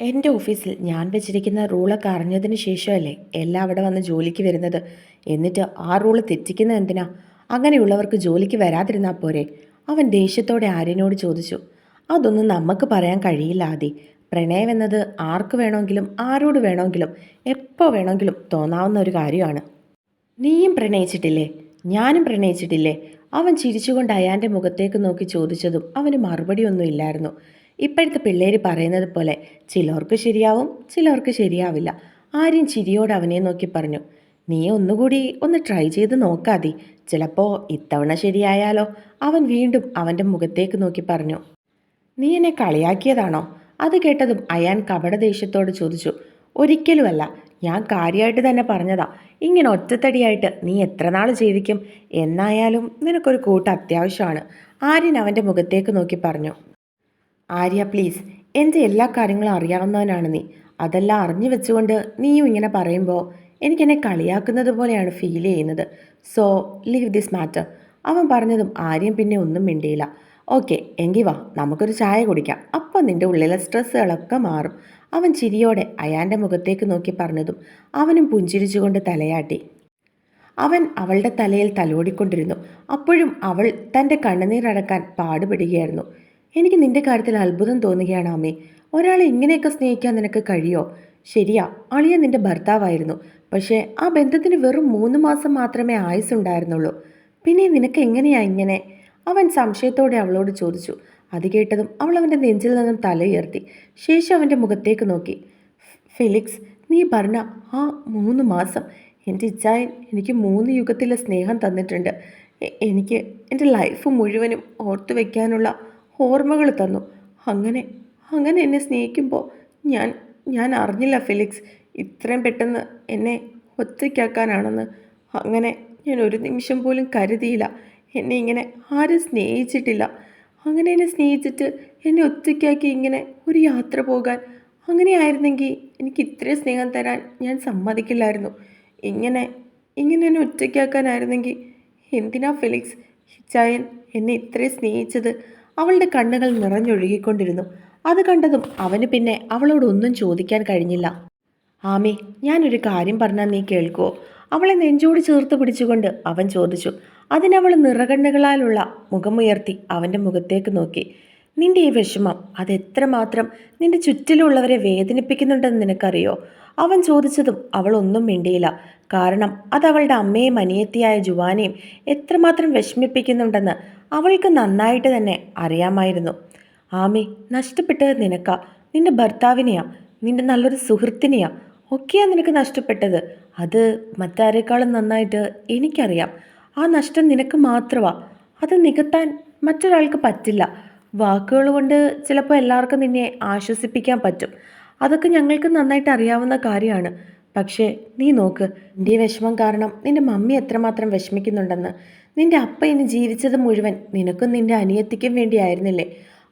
എന്റെ ഓഫീസിൽ ഞാൻ വെച്ചിരിക്കുന്ന റൂളൊക്കെ അറിഞ്ഞതിന് ശേഷമല്ലേ എല്ലാം അവിടെ വന്ന് ജോലിക്ക് വരുന്നത്? എന്നിട്ട് ആ റൂൾ തെറ്റിക്കുന്നത് എന്തിനാ? അങ്ങനെയുള്ളവർക്ക് ജോലിക്ക് വരാതിരുന്നാൽ പോരെ? അവൻ ദേഷ്യത്തോടെ ആര്യനോട് ചോദിച്ചു. അതൊന്നും നമുക്ക് പറയാൻ കഴിയില്ല ആദി. പ്രണയം എന്നത് ആർക്ക് വേണമെങ്കിലും ആരോട് വേണമെങ്കിലും എപ്പോൾ വേണമെങ്കിലും തോന്നാവുന്ന ഒരു കാര്യമാണ്. നീയും പ്രണയിച്ചിട്ടില്ലേ? ഞാനും പ്രണയിച്ചിട്ടില്ലേ? അവൻ ചിരിച്ചുകൊണ്ട് അയാന്റെ മുഖത്തേക്ക് നോക്കി ചോദിച്ചതും അവന് മറുപടിയൊന്നും ഇല്ലായിരുന്നു. ഇപ്പോഴത്തെ പിള്ളേർ പറയുന്നത് പോലെ ചിലർക്ക് ശരിയാവും ചിലർക്ക് ശരിയാവില്ല. ആരും ചിരിയോട് അവനെ നോക്കി പറഞ്ഞു നീ ഒന്നുകൂടി ഒന്ന് ട്രൈ ചെയ്ത് നോക്കാതി ചിലപ്പോൾ ഇത്തവണ ശരിയായാലോ? അവൻ വീണ്ടും അവന്റെ മുഖത്തേക്ക് നോക്കി പറഞ്ഞു നീ എന്നെ കളിയാക്കിയതാണോ? അത് കേട്ടതും അയാൻ കപടദേഷ്യത്തോട് ചോദിച്ചു ഒരിക്കലുമല്ല ഞാൻ കാര്യമായിട്ട് തന്നെ പറഞ്ഞതാ. ഇങ്ങനെ ഒറ്റത്തടിയായിട്ട് നീ എത്ര നാൾ ജീവിക്കും? എന്നായാലും നിനക്കൊരു കൂട്ട് അത്യാവശ്യമാണ്. ആര്യൻ അവന്റെ മുഖത്തേക്ക് നോക്കി പറഞ്ഞു ആര്യ പ്ലീസ് എന്റെ എല്ലാ കാര്യങ്ങളും അറിയാവുന്നവനാണ് നീ. അതെല്ലാം അറിഞ്ഞു വെച്ചുകൊണ്ട് നീയും ഇങ്ങനെ പറയുമ്പോൾ എനിക്കെന്നെ കളിയാക്കുന്നത് പോലെയാണ് ഫീൽ ചെയ്യുന്നത്. സോ ലീവ് ദിസ് മാറ്റർ അവൻ പറഞ്ഞതും ആര്യം പിന്നെ ഒന്നും മിണ്ടിയില്ല. ഓക്കെ എങ്കിൽ വാ. നമുക്കൊരു ചായ കുടിക്കാം. അപ്പം നിന്റെ ഉള്ളിലെ സ്ട്രെസ്സുകളൊക്കെ മാറും. അവൻ ചിരിയോടെ അയാന്റെ മുഖത്തേക്ക് നോക്കി പറഞ്ഞതും അവനും പുഞ്ചിരിച്ചുകൊണ്ട് തലയാട്ടി. അവൻ അവളുടെ തലയിൽ തലോടിക്കൊണ്ടിരുന്നു. അപ്പോഴും അവൾ തന്റെ കണ്ണുനീരടക്കാൻ പാടുപെടുകയായിരുന്നു. എനിക്ക് നിന്റെ കാര്യത്തിൽ അത്ഭുതം തോന്നുകയാണ് അമ്മേ. ഒരാളെ ഇങ്ങനെയൊക്കെ സ്നേഹിക്കാൻ നിനക്ക് കഴിയോ? ശരിയാ അളിയ നിന്റെ ഭർത്താവായിരുന്നു. പക്ഷേ ആ ബന്ധത്തിന് വെറും മൂന്ന് മാസം മാത്രമേ ആയുസുണ്ടായിരുന്നുള്ളൂ പിന്നെ നിനക്ക് എങ്ങനെയാ ഇങ്ങനെ? അവൻ സംശയത്തോടെ അവളോട് ചോദിച്ചു. അത് കേട്ടതും അവൾ അവന്റെ നെഞ്ചിൽ നിന്നും തലയുയർത്തി ശേഷം അവന്റെ മുഖത്തേക്ക് നോക്കി. ഫിലിക്സ് നീ പറഞ്ഞ ആ മൂന്ന് മാസം എന്റെ ഇച്ചായൻ എനിക്ക് മൂന്ന് യുഗത്തിലെ സ്നേഹം തന്നിട്ടുണ്ട്. എനിക്ക് എന്റെ ലൈഫ് മുഴുവനും ഓർത്തു വയ്ക്കാനുള്ള ഓർമ്മകൾ തന്നു. അങ്ങനെ അങ്ങനെ എന്നെ സ്നേഹിക്കുമ്പോൾ ഞാൻ ഞാൻ അറിഞ്ഞില്ല ഫിലിക്സ്. ഇത്രയും പെട്ടെന്ന് എന്നെ ഒറ്റയ്ക്കാക്കാനാണെന്ന്. അങ്ങനെ ഞാൻ ഒരു നിമിഷം പോലും കരുതിയില്ല. എന്നെ ഇങ്ങനെ ആരും സ്നേഹിച്ചിട്ടില്ല. അങ്ങനെ എന്നെ സ്നേഹിച്ചിട്ട് എന്നെ ഒറ്റയ്ക്കാക്കി ഇങ്ങനെ ഒരു യാത്ര പോകാൻ. അങ്ങനെയായിരുന്നെങ്കിൽ എനിക്ക് ഇത്രയും സ്നേഹം തരാൻ ഞാൻ സമ്മതിക്കില്ലായിരുന്നു. ഇങ്ങനെ ഇങ്ങനെ എന്നെ ഒറ്റയ്ക്കാക്കാനായിരുന്നെങ്കിൽ എന്തിനാ ഫിലിക്സ്? ഹിച്ചായൻ എന്നെ ഇത്രയും സ്നേഹിച്ചത്. അവളുടെ കണ്ണുകൾ നിറഞ്ഞൊഴുകിക്കൊണ്ടിരുന്നു. അത് കണ്ടതും അവന് പിന്നെ അവളോടൊന്നും ചോദിക്കാൻ കഴിഞ്ഞില്ല. ആമി ഞാനൊരു കാര്യം പറഞ്ഞാൽ നീ കേൾക്കുവോ? അവളെ നെഞ്ചോട് ചേർത്ത് പിടിച്ചുകൊണ്ട് അവൻ ചോദിച്ചു. അതിനവൾ നിറകണ്ണുകളാലുള്ള മുഖമുയർത്തി അവന്റെ മുഖത്തേക്ക് നോക്കി. നിന്റെ ഈ വിഷമം അതെത്രമാത്രം നിന്റെ ചുറ്റിലുള്ളവരെ വേദനിപ്പിക്കുന്നുണ്ടെന്ന് നിനക്കറിയോ? അവൻ ചോദിച്ചതും അവൾ ഒന്നും മിണ്ടിയില്ല. കാരണം അത് അവളുടെ അമ്മയും അനിയത്തിയായ ജുവാനെയും എത്രമാത്രം വിഷമിപ്പിക്കുന്നുണ്ടെന്ന് അവൾക്ക് നന്നായിട്ട് തന്നെ അറിയാമായിരുന്നു. ആമി നഷ്ടപ്പെട്ടത് നിനക്കാ. നിന്റെ ഭർത്താവിനെയാ. നിന്റെ നല്ലൊരു സുഹൃത്തിനെയാ. ഒക്കെയാ നിനക്ക് നഷ്ടപ്പെട്ടത്. അത് മറ്റാരേക്കാളും നന്നായിട്ട് എനിക്കറിയാം. ആ നഷ്ടം നിനക്ക് മാത്രമാ. അത് നികത്താൻ മറ്റൊരാൾക്ക് പറ്റില്ല. വാക്കുകൾ കൊണ്ട് ചിലപ്പോൾ എല്ലാവർക്കും നിന്നെ ആശ്വസിപ്പിക്കാൻ പറ്റും. അതൊക്കെ ഞങ്ങൾക്ക് നന്നായിട്ട് അറിയാവുന്ന കാര്യമാണ്. പക്ഷേ നീ നോക്ക് നിന്റെ ഈ വിഷമം കാരണം നിന്റെ മമ്മി എത്രമാത്രം വിഷമിക്കുന്നുണ്ടെന്ന്. നിന്റെ അപ്പ ഇനി ജീവിച്ചത് മുഴുവൻ നിനക്കും നിന്റെ അനിയത്തിക്കും വേണ്ടിയായിരുന്നില്ലേ?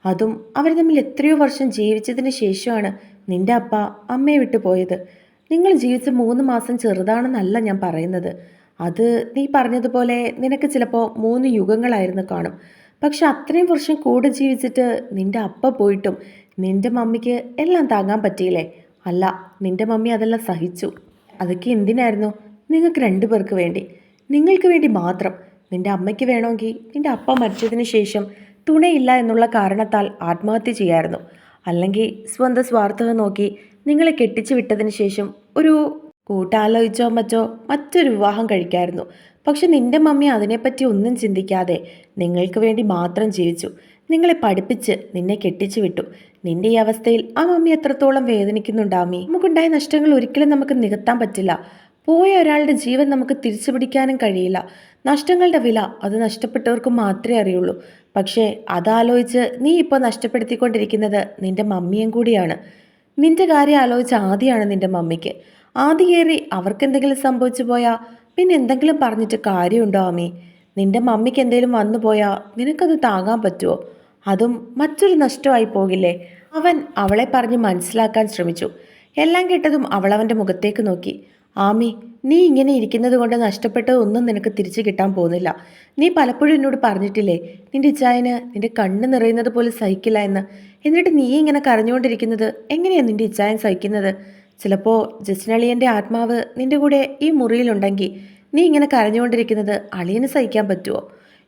അതും അവർ തമ്മിൽ എത്രയോ വർഷം ജീവിച്ചതിന് ശേഷമാണ് നിന്റെ അപ്പ അമ്മയെ വിട്ടു പോയത്. നിങ്ങൾ ജീവിച്ച മൂന്ന് മാസം ചെറുതാണെന്നല്ല ഞാൻ പറയുന്നത്. അത് നീ പറഞ്ഞതുപോലെ നിനക്ക് ചിലപ്പോൾ മൂന്ന് യുഗങ്ങളായിരുന്നു കാണും. പക്ഷെ അത്രയും വർഷം കൂടെ ജീവിച്ചിട്ട് നിന്റെ അപ്പ പോയിട്ടും നിന്റെ മമ്മിക്ക് എല്ലാം താങ്ങാൻ പറ്റിയില്ലേ? അല്ല നിന്റെ മമ്മി അതെല്ലാം സഹിച്ചു. അതൊക്കെ എന്തിനായിരുന്നു? നിങ്ങൾക്ക് രണ്ടു പേർക്ക് വേണ്ടി. നിങ്ങൾക്ക് വേണ്ടി മാത്രം. നിന്റെ അമ്മയ്ക്ക് വേണമെങ്കിൽ നിന്റെ അപ്പ മരിച്ചതിന് ശേഷം തുണയില്ല എന്നുള്ള കാരണത്താൽ ആത്മഹത്യ ചെയ്യായിരുന്നു. അല്ലെങ്കിൽ സ്വന്തം സ്വാർത്ഥത നോക്കി നിങ്ങളെ കെട്ടിച്ചു വിട്ടതിന് ശേഷം ഒരു കൂട്ടാലോചിച്ചോ മറ്റോ മറ്റൊരു വിവാഹം കഴിക്കായിരുന്നു. പക്ഷെ നിന്റെ മമ്മി അതിനെപ്പറ്റി ഒന്നും ചിന്തിക്കാതെ നിങ്ങൾക്ക് വേണ്ടി മാത്രം ജീവിച്ചു. നിങ്ങളെ പഠിപ്പിച്ച് നിന്നെ കെട്ടിച്ചു വിട്ടു. നിന്റെ ഈ അവസ്ഥയിൽ ആ മമ്മി എത്രത്തോളം വേദനിക്കുന്നുണ്ടാമി? നമുക്കുണ്ടായ നഷ്ടങ്ങൾ ഒരിക്കലും നമുക്ക് നികത്താൻ പറ്റില്ല. പോയ ഒരാളുടെ ജീവൻ നമുക്ക് തിരിച്ചു പിടിക്കാനും കഴിയില്ല. നഷ്ടങ്ങളുടെ വില അത് നഷ്ടപ്പെട്ടവർക്ക് മാത്രമേ അറിയുള്ളൂ. പക്ഷേ അതാലോചിച്ച് നീ ഇപ്പോൾ നഷ്ടപ്പെടുത്തിക്കൊണ്ടിരിക്കുന്നത് നിന്റെ മമ്മിയും കൂടിയാണ്. നിന്റെ കാര്യം ആലോചിച്ച് ആദ്യമാണ് നിന്റെ മമ്മിക്ക്. ആദ്യ കയറി അവർക്ക് എന്തെങ്കിലും സംഭവിച്ചു പോയാൽ പിന്നെ എന്തെങ്കിലും പറഞ്ഞിട്ട് കാര്യമുണ്ടോ അമ്മി നിന്റെ മമ്മിക്ക് എന്തെങ്കിലും വന്നു പോയാൽ നിനക്കത് താങ്ങാൻ പറ്റുമോ? അതും മറ്റൊരു നഷ്ടമായി പോകില്ലേ? അവൻ അവളെ പറഞ്ഞ് മനസ്സിലാക്കാൻ ശ്രമിച്ചു. എല്ലാം കേട്ടതും അവൾ അവന്റെ മുഖത്തേക്ക് നോക്കി. ആമി നീ ഇങ്ങനെ ഇരിക്കുന്നത് കൊണ്ട് നഷ്ടപ്പെട്ടതൊന്നും നിനക്ക് തിരിച്ചു കിട്ടാൻ പോകുന്നില്ല. നീ പലപ്പോഴും എന്നോട് പറഞ്ഞിട്ടില്ലേ നിന്റെ ഇച്ചായന് നിന്റെ കണ്ണ് നിറയുന്നത് പോലെ സഹിക്കില്ല എന്ന്. എന്നിട്ട് നീ ഇങ്ങനെ കരഞ്ഞുകൊണ്ടിരിക്കുന്നത് എങ്ങനെയാണ് നിന്റെ ഇച്ചായൻ സഹിക്കുന്നത്? ചിലപ്പോൾ ജസ്റ്റിനളിയന്റെ ആത്മാവ് നിന്റെ കൂടെ ഈ മുറിയിലുണ്ടെങ്കിൽ നീ ഇങ്ങനെ കരഞ്ഞുകൊണ്ടിരിക്കുന്നത് അളിയന് സഹിക്കാൻ പറ്റുമോ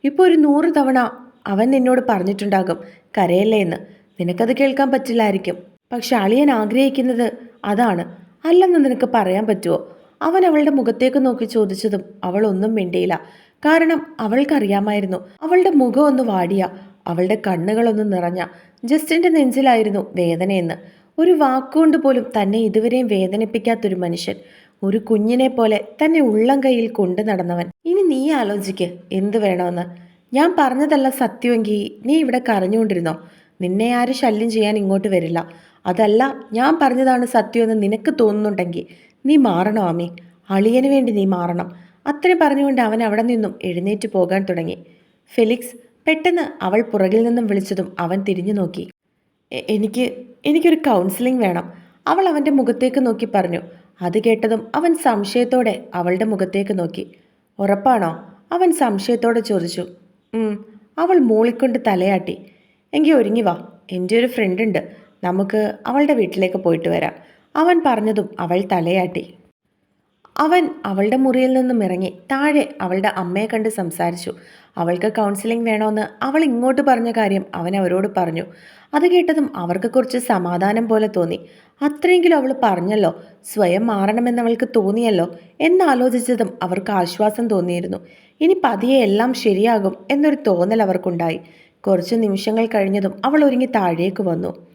ഇപ്പോൾ ഒരു നൂറ് തവണ അവൻ നിന്നോട് പറഞ്ഞിട്ടുണ്ടാകും കരയല്ലേ എന്ന് നിനക്കത് കേൾക്കാൻ പറ്റില്ലായിരിക്കും. പക്ഷെ അളിയൻ ആഗ്രഹിക്കുന്നത് അതാണ്. അല്ലെന്ന് നിനക്ക് പറയാൻ പറ്റുമോ അവൻ അവളുടെ മുഖത്തേക്ക് നോക്കി ചോദിച്ചതും അവൾ ഒന്നും മിണ്ടിയില്ല. കാരണം അവൾക്കറിയാമായിരുന്നു. അവളുടെ മുഖം ഒന്ന് വാടിയ അവളുടെ കണ്ണുകളൊന്ന് നിറഞ്ഞ ജസ്റ്റിന്റെ നെഞ്ചിലായിരുന്നു വേദനയെന്ന്. ഒരു വാക്കുകൊണ്ട് പോലും തന്നെ ഇതുവരെയും വേദനിപ്പിക്കാത്തൊരു മനുഷ്യൻ ഒരു കുഞ്ഞിനെ പോലെ തന്നെ ഉള്ളം കയ്യിൽ കൊണ്ടു നടന്നവൻ. ഇനി നീ ആലോചിക്ക് എന്ത് വേണമെന്ന്. ഞാൻ പറഞ്ഞതല്ല സത്യമെങ്കിൽ നീ ഇവിടെ കരഞ്ഞുകൊണ്ടിരുന്നോ? നിന്നെ ആരും ശല്യം ചെയ്യാൻ ഇങ്ങോട്ട് വരില്ല. അതല്ല ഞാൻ പറഞ്ഞതാണ് സത്യമെന്ന് നിനക്ക് തോന്നുന്നുണ്ടെങ്കിൽ നീ മാറണം ആമി? അളിയന് വേണ്ടി നീ മാറണം. അത്രയും പറഞ്ഞുകൊണ്ട് അവൻ അവിടെ നിന്നും എഴുന്നേറ്റ് പോകാൻ തുടങ്ങി. ഫെലിക്സ് പെട്ടെന്ന് അവൾ പുറകിൽ നിന്നും വിളിച്ചതും അവൻ തിരിഞ്ഞു നോക്കി. "എ- എനിക്ക് എനിക്കൊരു കൗൺസിലിംഗ് വേണം. അവൾ അവന്റെ മുഖത്തേക്ക് നോക്കി പറഞ്ഞു. അത് കേട്ടതും അവൻ സംശയത്തോടെ അവളുടെ മുഖത്തേക്ക് നോക്കി. ഉറപ്പാണോ? അവൻ സംശയത്തോടെ ചോദിച്ചു. അവൾ മൂളിക്കൊണ്ട് തലയാട്ടി. എങ്കിൽ ഒരുങ്ങി വാ. എന്റെ ഒരു ഫ്രണ്ട് ഉണ്ട്. നമുക്ക് അവളുടെ വീട്ടിലേക്ക് പോയിട്ട് വരാം. അവൻ പറഞ്ഞതും അവൾ തലയാട്ടി. അവൻ അവളുടെ മുറിയിൽ നിന്നും ഇറങ്ങി. താഴെ അവളുടെ അമ്മയെ കണ്ട് സംസാരിച്ചു. അവൾക്ക് കൗൺസിലിംഗ് വേണമെന്ന് അവൾ ഇങ്ങോട്ട് പറഞ്ഞ കാര്യം അവൻ അവരോട് പറഞ്ഞു. അത് കേട്ടതും അവർക്ക് കുറച്ച് സമാധാനം പോലെ തോന്നി. അത്രയെങ്കിലും അവൾ പറഞ്ഞല്ലോ. സ്വയം മാറണമെന്ന് അവൾക്ക് തോന്നിയല്ലോ. എന്നാലോചിച്ചതും അവർക്ക് ആശ്വാസം തോന്നിയിരുന്നു. ഇനി പതിയെ എല്ലാം ശരിയാകും എന്നൊരു തോന്നൽ അവർക്കുണ്ടായി. കുറച്ച് നിമിഷങ്ങൾ കഴിഞ്ഞതും അവൾ ഒരുങ്ങി താഴേക്ക് വന്നു.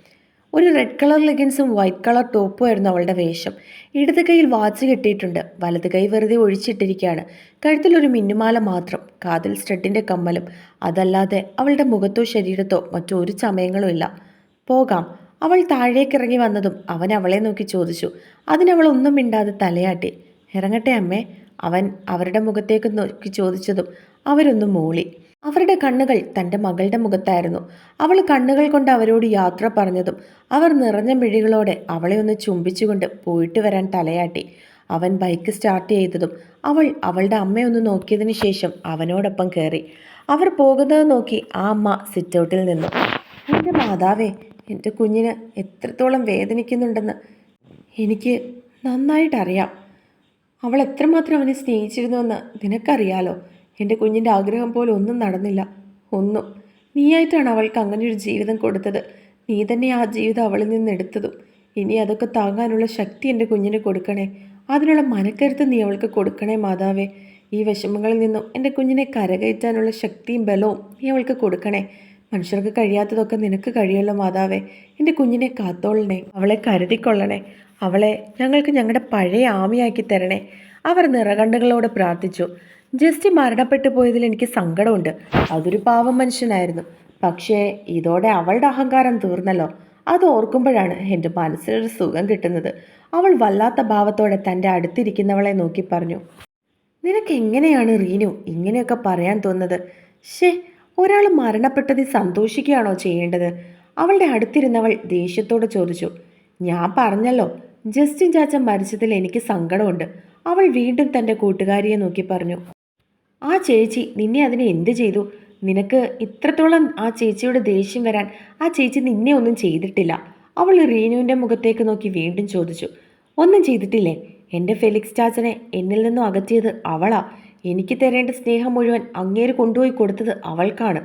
ഒരു റെഡ് കളർ ലെഗിൻസും വൈറ്റ് കളർ ടോപ്പും ആയിരുന്നു അവളുടെ വേഷം. ഇടത് കൈയിൽ വാച്ച് കെട്ടിയിട്ടുണ്ട്. വലത് കൈ വെറുതെ ഒഴിച്ചിട്ടിരിക്കുകയാണ്. കഴുത്തിലൊരു മിന്നുമാല മാത്രം കാതിൽ സ്റ്റഡിന്റെ കമ്മലും. അതല്ലാതെ അവളുടെ മുഖത്തോ ശരീരത്തോ മറ്റോ ഒരു ചമയങ്ങളും ഇല്ല. പോകാം. അവൾ താഴേക്കിറങ്ങി വന്നതും അവൻ അവളെ നോക്കി ചോദിച്ചു. അതിനവൾ ഒന്നും മിണ്ടാതെ തലയാട്ടി. ഇറങ്ങട്ടെ അമ്മേ. അവൻ അവരുടെ മുഖത്തേക്ക് നോക്കി ചോദിച്ചതും അവരൊന്ന് മൂളി. അവരുടെ കണ്ണുകൾ തന്റെ മകളുടെ മുഖത്തായിരുന്നു. അവൾ കണ്ണുകൾ കൊണ്ട് അവരോട് യാത്ര പറഞ്ഞതും അവർ നിറഞ്ഞ മിഴികളോടെ അവളെ ഒന്ന് ചുംബിച്ചുകൊണ്ട് പോയിട്ട് വരാൻ തലയാട്ടി. അവൻ ബൈക്ക് സ്റ്റാർട്ട് ചെയ്തതും അവൾ അവളുടെ അമ്മയൊന്ന് നോക്കിയതിന് ശേഷം അവനോടൊപ്പം കയറി. അവർ പോകുന്നത് നോക്കി ആ അമ്മ സിറ്റൗട്ടിൽ നിന്നു. എന്റെ മാതാവേ എന്റെ കുഞ്ഞിന് എത്രത്തോളം വേദനിക്കുന്നുണ്ടെന്ന് എനിക്ക് നന്നായിട്ടറിയാം. അവൾ എത്രമാത്രം അവനെ സ്നേഹിച്ചിരുന്നുവെന്ന് നിനക്കറിയാലോ? എന്റെ കുഞ്ഞിന്റെ ആഗ്രഹം പോലെ ഒന്നും നടന്നില്ല. ഒന്നും. നീയായിട്ടാണ് അവൾക്ക് അങ്ങനെ ഒരു ജീവിതം കൊടുത്തത്. നീ തന്നെ ആ ജീവിതം അവളിൽ നിന്ന് എടുത്തതും. ഇനി അതൊക്കെ താങ്ങാനുള്ള ശക്തി എന്റെ കുഞ്ഞിന് കൊടുക്കണേ. അതിനുള്ള മനക്കരുത്ത് നീ അവൾക്ക് കൊടുക്കണേ മാതാവേ. ഈ വിഷമങ്ങളിൽ നിന്നും എന്റെ കുഞ്ഞിനെ കരകയറ്റാനുള്ള ശക്തിയും ബലവും നീ അവൾക്ക് കൊടുക്കണേ. മനുഷ്യർക്ക് കഴിയാത്തതൊക്കെ നിനക്ക് കഴിയല്ലോ മാതാവേ. എന്റെ കുഞ്ഞിനെ കാത്തോളണേ അവളെ കരുതിക്കൊള്ളണേ. അവളെ ഞങ്ങൾക്ക് ഞങ്ങളുടെ പഴയ ആമിയാക്കി തരണേ. അവർ നിറകണ്ണുകളോട് പ്രാർത്ഥിച്ചു. ജസ്റ്റ് മരണപ്പെട്ടു പോയതിൽ എനിക്ക് സങ്കടമുണ്ട്. അതൊരു പാവം മനുഷ്യനായിരുന്നു. പക്ഷേ ഇതോടെ അവളുടെ അഹങ്കാരം തീർന്നല്ലോ. അത് ഓർക്കുമ്പോഴാണ് എന്റെ മനസ്സിനൊരു സുഖം കിട്ടുന്നത്. അവൾ വല്ലാത്ത ഭാവത്തോടെ തന്റെ അടുത്തിരിക്കുന്നവളെ നോക്കി പറഞ്ഞു നിനക്ക് എങ്ങനെയാണ് റീനു ഇങ്ങനെയൊക്കെ പറയാൻ തോന്നുന്നത്? ഷേ ഒരാൾ മരണപ്പെട്ടതിൽ സന്തോഷിക്കുകയാണോ ചെയ്യേണ്ടത്? അവളുടെ അടുത്തിരുന്നവൾ ദേഷ്യത്തോട് ചോദിച്ചു. ഞാൻ പറഞ്ഞല്ലോ ജസ്റ്റിൻ ചാച്ചൻ മരിച്ചതിൽ എനിക്ക് സങ്കടമുണ്ട്. അവൾ വീണ്ടും തന്റെ കൂട്ടുകാരിയെ നോക്കി പറഞ്ഞു. ആ ചേച്ചി നിന്നെ അതിനെ എന്ത് ചെയ്തു? നിനക്ക് ഇത്രത്തോളം ആ ചേച്ചിയുടെ ദേഷ്യം വരാൻ ആ ചേച്ചി നിന്നെ ഒന്നും ചെയ്തിട്ടില്ല. അവൾ റീനുവിന്റെ മുഖത്തേക്ക് നോക്കി വീണ്ടും ചോദിച്ചു. ഒന്നും ചെയ്തിട്ടില്ലേ? എന്റെ ഫെലിക്സ് ചാച്ചനെ എന്നിൽ നിന്നും അകറ്റിയത് അവളാ. എനിക്ക് തരേണ്ട സ്നേഹം മുഴുവൻ അങ്ങേര് കൊണ്ടുപോയി കൊടുത്തത് അവൾക്കാണ്.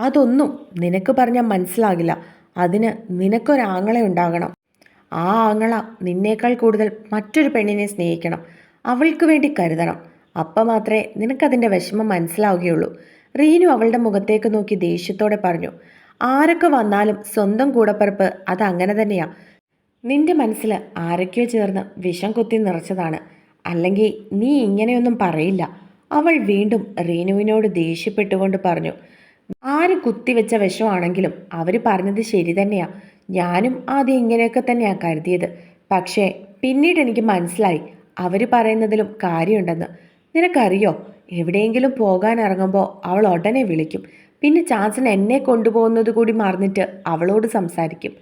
അതൊന്നും നിനക്ക് പറഞ്ഞാൽ മനസ്സിലാകില്ല. അതിന് നിനക്കൊരാങ്ങളെ ഉണ്ടാകണം. ആ ആങ്ങള നിന്നേക്കാൾ കൂടുതൽ മറ്റൊരു പെണ്ണിനെ സ്നേഹിക്കണം. അവൾക്ക് വേണ്ടി കരുതണം. അപ്പം മാത്രമേ നിനക്കതിന്റെ വിഷമം മനസ്സിലാവുകയുള്ളൂ. റീനു അവളുടെ മുഖത്തേക്ക് നോക്കി ദേഷ്യത്തോടെ പറഞ്ഞു ആരൊക്കെ വന്നാലും സ്വന്തം കൂടപ്പിറപ്പ് അത് അങ്ങനെ തന്നെയാ. നിന്റെ മനസ്സിൽ ആരൊക്കെയോ ചേർന്ന് വിഷം കുത്തി നിറച്ചതാണ്. അല്ലെങ്കിൽ നീ ഇങ്ങനെയൊന്നും പറയില്ല. അവൾ വീണ്ടും റീനുവിനോട് ദേഷ്യപ്പെട്ടുകൊണ്ട് പറഞ്ഞു ആര് കുത്തിവെച്ച വിഷമാണെങ്കിലും അവർ പറഞ്ഞത് ശരി തന്നെയാ. ഞാനും ആദ്യം ഇങ്ങനെയൊക്കെ തന്നെയാണ് കരുതിയത്. പക്ഷേ പിന്നീട് എനിക്ക് മനസ്സിലായി അവർ പറയുന്നതിലും കാര്യമുണ്ടെന്ന്. നിനക്കറിയോ? എവിടെയെങ്കിലും പോകാൻ ഇറങ്ങുമ്പോൾ അവൾ ഉടനെ വിളിക്കും. പിന്നെ ചാൻസൻ എന്നെ കൊണ്ടുപോകുന്നത് കൂടി മറന്നിട്ട് അവളോട് സംസാരിക്കും.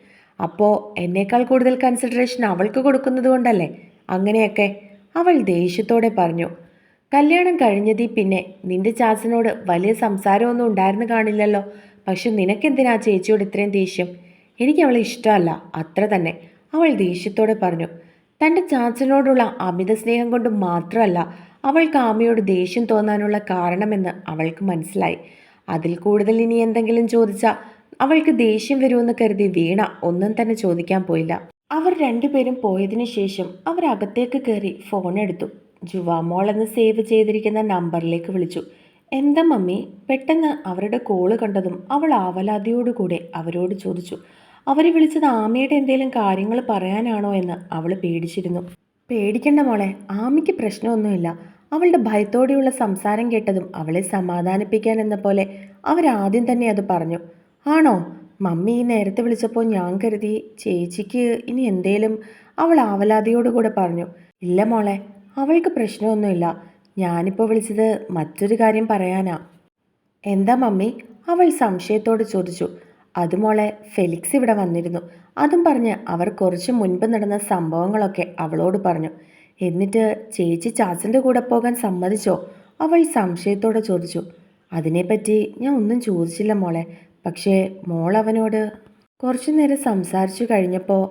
അപ്പോൾ എന്നേക്കാൾ കൂടുതൽ കൺസിഡറേഷൻ അവൾക്ക് കൊടുക്കുന്നത് കൊണ്ടല്ലേ? അങ്ങനെയൊക്കെ. അവൾ ദേഷ്യത്തോടെ പറഞ്ഞു കല്യാണം കഴിഞ്ഞതിൽ പിന്നെ നിന്റെ ചാച്ചനോട് വലിയ സംസാരമൊന്നും ഉണ്ടായിരുന്നു കാണില്ലല്ലോ. പക്ഷെ നിനക്കെന്തിനാ ചേച്ചിയോട് ഇത്രയും ദേഷ്യം? എനിക്ക് അവളെ ഇഷ്ടമല്ല അത്ര തന്നെ. അവൾ ദേഷ്യത്തോടെ പറഞ്ഞു തന്റെ ചാച്ചനോടുള്ള അമിത സ്നേഹം കൊണ്ട് മാത്രമല്ല അവൾക്ക് ആമയോട് ദേഷ്യം തോന്നാനുള്ള കാരണമെന്ന് അവൾക്ക് മനസ്സിലായി. അതിൽ കൂടുതൽ ഇനി എന്തെങ്കിലും ചോദിച്ചാൽ അവൾക്ക് ദേഷ്യം വരുമെന്ന് കരുതി വീണ ഒന്നും തന്നെ ചോദിക്കാൻ പോയില്ല. അവർ രണ്ടുപേരും പോയതിനു ശേഷം അവർ അകത്തേക്ക് കയറി ഫോൺ എടുത്തു. ജുവാമോൾ എന്ന് സേവ് ചെയ്തിരിക്കുന്ന നമ്പറിലേക്ക് വിളിച്ചു. എന്താ മമ്മി? പെട്ടെന്ന് അവരുടെ കോൾ കണ്ടതും അവൾ ആവലാതിയോടുകൂടെ അവരോട് ചോദിച്ചു. അവർ വിളിച്ചത് ആമയുടെ എന്തെങ്കിലും കാര്യങ്ങൾ പറയാനാണോ എന്ന് അവൾ പേടിച്ചിരുന്നു. പേടിക്കണ്ട മോളെ ആമയ്ക്ക് പ്രശ്നമൊന്നുമില്ല. അവളുടെ ഭയത്തോടെയുള്ള സംസാരം കേട്ടതും അവളെ സമാധാനിപ്പിക്കാൻ എന്ന പോലെ അവരാദ്യം തന്നെ അത് പറഞ്ഞു. ആണോ? മമ്മി ഈ നേരത്തെ വിളിച്ചപ്പോൾ ഞാൻ കരുതി ചേച്ചിക്ക് ഇനി എന്തേലും അവൾ ആവലാതിയോടുകൂടെ പറഞ്ഞു. ഇല്ല മോളെ അവൾക്ക് പ്രശ്നമൊന്നുമില്ല. ഞാനിപ്പോൾ വിളിച്ചത് മറ്റൊരു കാര്യം പറയാനാ. എന്താ മമ്മി? അവൾ സംശയത്തോട് ചോദിച്ചു. അത് മോളെ ഫെലിക്സ് ഇവിടെ വന്നിരുന്നു. അതും പറഞ്ഞ് അവർ കുറച്ച് മുൻപ് നടന്ന സംഭവങ്ങളൊക്കെ അവളോട് പറഞ്ഞു. എന്നിട്ട് ചേച്ചി ചാച്ചന്റെ കൂടെ പോകാൻ സമ്മതിച്ചോ? അവൾ സംശയത്തോടെ ചോദിച്ചു. അതിനെപ്പറ്റി ഞാൻ ഒന്നും ചോദിച്ചില്ല മോളെ. പക്ഷേ മോൾ അവനോട് കുറച്ചു നേരം സംസാരിച്ചു കഴിഞ്ഞപ്പോൾ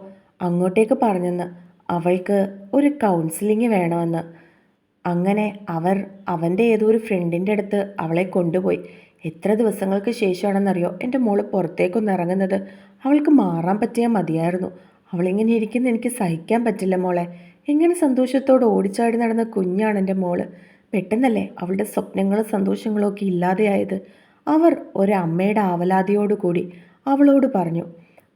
അങ്ങോട്ടേക്ക് പറഞ്ഞെന്ന്. അവൾക്ക് ഒരു കൗൺസിലിംഗ് വേണമെന്ന്. അങ്ങനെ അവർ അവന്റെ ഏതോ ഒരു ഫ്രണ്ടിന്റെ അടുത്ത് അവളെ കൊണ്ടുപോയി. എത്ര ദിവസങ്ങൾക്ക് ശേഷമാണെന്നറിയോ? എന്റെ മോൾ പുറത്തേക്കൊന്ന് ഇറങ്ങുന്നത്. അവൾക്ക് മാറാൻ പറ്റിയാൽ മതിയായിരുന്നു. അവളിങ്ങനെ ഇരിക്കുന്ന എനിക്ക് സഹിക്കാൻ പറ്റില്ല മോളെ. എങ്ങനെ സന്തോഷത്തോടെ ഓടിച്ചാടി നടന്ന കുഞ്ഞാണ് എന്റെ മോൾ. പെട്ടെന്നല്ലേ അവളുടെ സ്വപ്നങ്ങളും സന്തോഷങ്ങളും ഒക്കെ ഇല്ലാതെയായത്. അവർ ഒരമ്മയുടെ ആവലാതിയോടുകൂടി അവളോട് പറഞ്ഞു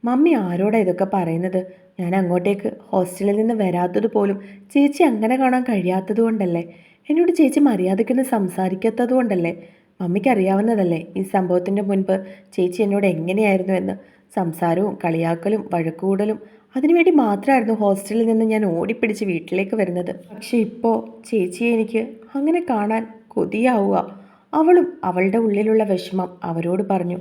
മമ്മി ആരോടാ ഇതൊക്കെ പറയുന്നത്? ഞാൻ അങ്ങോട്ടേക്ക് ഹോസ്റ്റലിൽ നിന്ന് വരാത്തത് പോലും ചേച്ചി അങ്ങനെ കാണാൻ കഴിയാത്തത് കൊണ്ടല്ലേ? എന്നോട് ചേച്ചി മര്യാദയ്ക്കൊന്ന് സംസാരിക്കാത്തത് കൊണ്ടല്ലേ? മമ്മിക്ക് അറിയാവുന്നതല്ലേ ഈ സംഭവത്തിന്റെ മുൻപ് ചേച്ചി എന്നോട് എങ്ങനെയായിരുന്നു എന്ന്? സംസാരവും കളിയാക്കലും വഴക്കൂടലും അതിനുവേണ്ടി മാത്രമായിരുന്നു ഹോസ്റ്റലിൽ നിന്ന് ഞാൻ ഓടിപ്പിടിച്ച് വീട്ടിലേക്ക് വരുന്നത്. പക്ഷേ ഇപ്പോൾ ചേച്ചിയെ എനിക്ക് അങ്ങനെ കാണാൻ കൊതിയാവുക. അവളും അവളുടെ ഉള്ളിലുള്ള വിഷമം അവരോട് പറഞ്ഞു.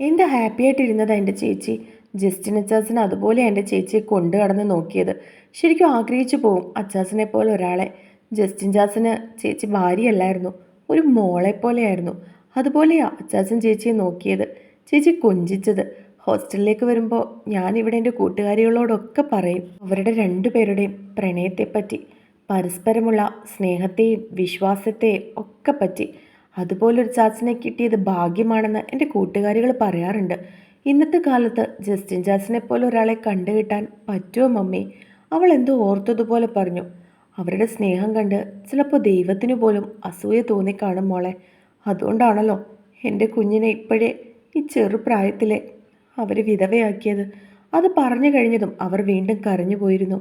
എന്താ ഹാപ്പിയായിട്ടിരുന്നതാ എന്റെ ചേച്ചി? ജസ്റ്റിൻ അച്ചാച്ചൻ അതുപോലെ എന്റെ ചേച്ചിയെ കൊണ്ടു കടന്ന് നോക്കിയത്. ശരിക്കും ആഗ്രഹിച്ചു പോവും അച്ചാസിനെ പോലെ ഒരാളെ. ജസ്റ്റിൻ ചാസിന് ചേച്ചി ഭാര്യയല്ലായിരുന്നു ഒരു മോളെ പോലെയായിരുന്നു. അതുപോലെയാ അച്ചാച്ചൻ ചേച്ചിയെ നോക്കിയത്. ചേച്ചി കൊഞ്ചിച്ചത്. ഹോസ്റ്റലിലേക്ക് വരുമ്പോൾ ഞാനിവിടെ എന്റെ കൂട്ടുകാരികളോടൊക്കെ പറയും അവരുടെ രണ്ടുപേരുടെയും പ്രണയത്തെപ്പറ്റി പരസ്പരമുള്ള സ്നേഹത്തെയും വിശ്വാസത്തെയും ഒക്കെ പറ്റി. അതുപോലൊരു ചാച്ചനെ കിട്ടിയത് ഭാഗ്യമാണെന്ന് എന്റെ കൂട്ടുകാരികൾ പറയാറുണ്ട്. ഇന്നത്തെ കാലത്ത് ജസ്റ്റിൻ ജാസിനെ പോലെ ഒരാളെ കണ്ടുകിട്ടാൻ പറ്റുമോ മമ്മി? അവൾ എന്തോ ഓർത്തതുപോലെ പറഞ്ഞു. അവരുടെ സ്നേഹം കണ്ട് ചിലപ്പോൾ ദൈവത്തിനു പോലും അസൂയ തോന്നിക്കാണും മോളെ. അതുകൊണ്ടാണല്ലോ എന്റെ കുഞ്ഞിനെ ഇപ്പോഴേ ഈ ചെറുപ്രായത്തിലെ അവർ വിധവയാക്കിയത്. അത് പറഞ്ഞു കഴിഞ്ഞതും അവർ വീണ്ടും കരഞ്ഞു പോയിരുന്നു